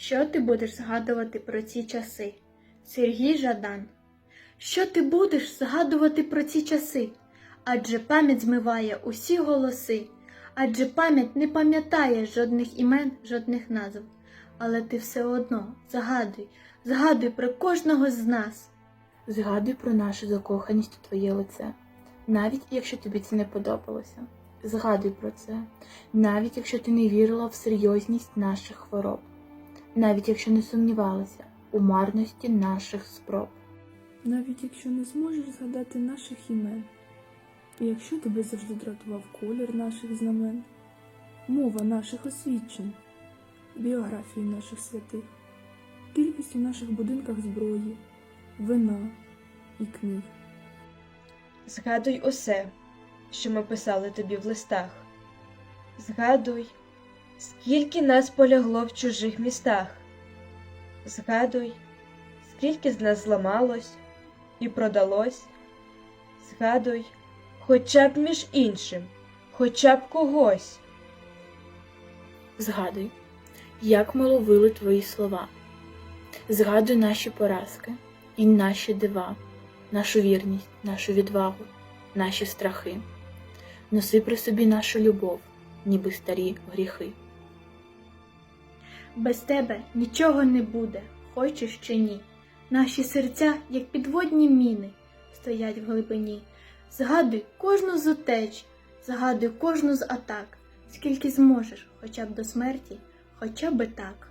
Що ти будеш згадувати про ці часи? Сергій Жадан. Що ти будеш згадувати про ці часи? Адже пам'ять змиває усі голоси, адже пам'ять не пам'ятає жодних імен, жодних назв. Але ти все одно згадуй, згадуй про кожного з нас. Згадуй про нашу закоханість у твоє лице, навіть якщо тобі це не подобалося. Згадуй про це, навіть якщо ти не вірила в серйозність наших хвороб, навіть якщо не сумнівалася у марності наших спроб. навіть якщо не зможеш згадати наших імен, і якщо тебе завжди дратував колір наших знамен, мова наших освідчень, біографії наших святих, кількість у наших будинках зброї, вина і книг. Згадуй усе, що ми писали тобі в листах. Згадуй, скільки нас полягло в чужих містах. Згадуй, скільки з нас зламалось і продалось. Згадуй, хоча б між іншим, хоча б когось. Згадуй, як ми ловили твої слова. Згадуй наші поразки і наші дива, нашу вірність, нашу відвагу, наші страхи. Носи при собі нашу любов, ніби старі гріхи. Без тебе нічого не буде, хочеш чи ні. Наші серця, як підводні міни, стоять в глибині. Згадуй кожну з утеч, згадуй кожну з атак, скільки зможеш, хоча б до смерті, хоча б так.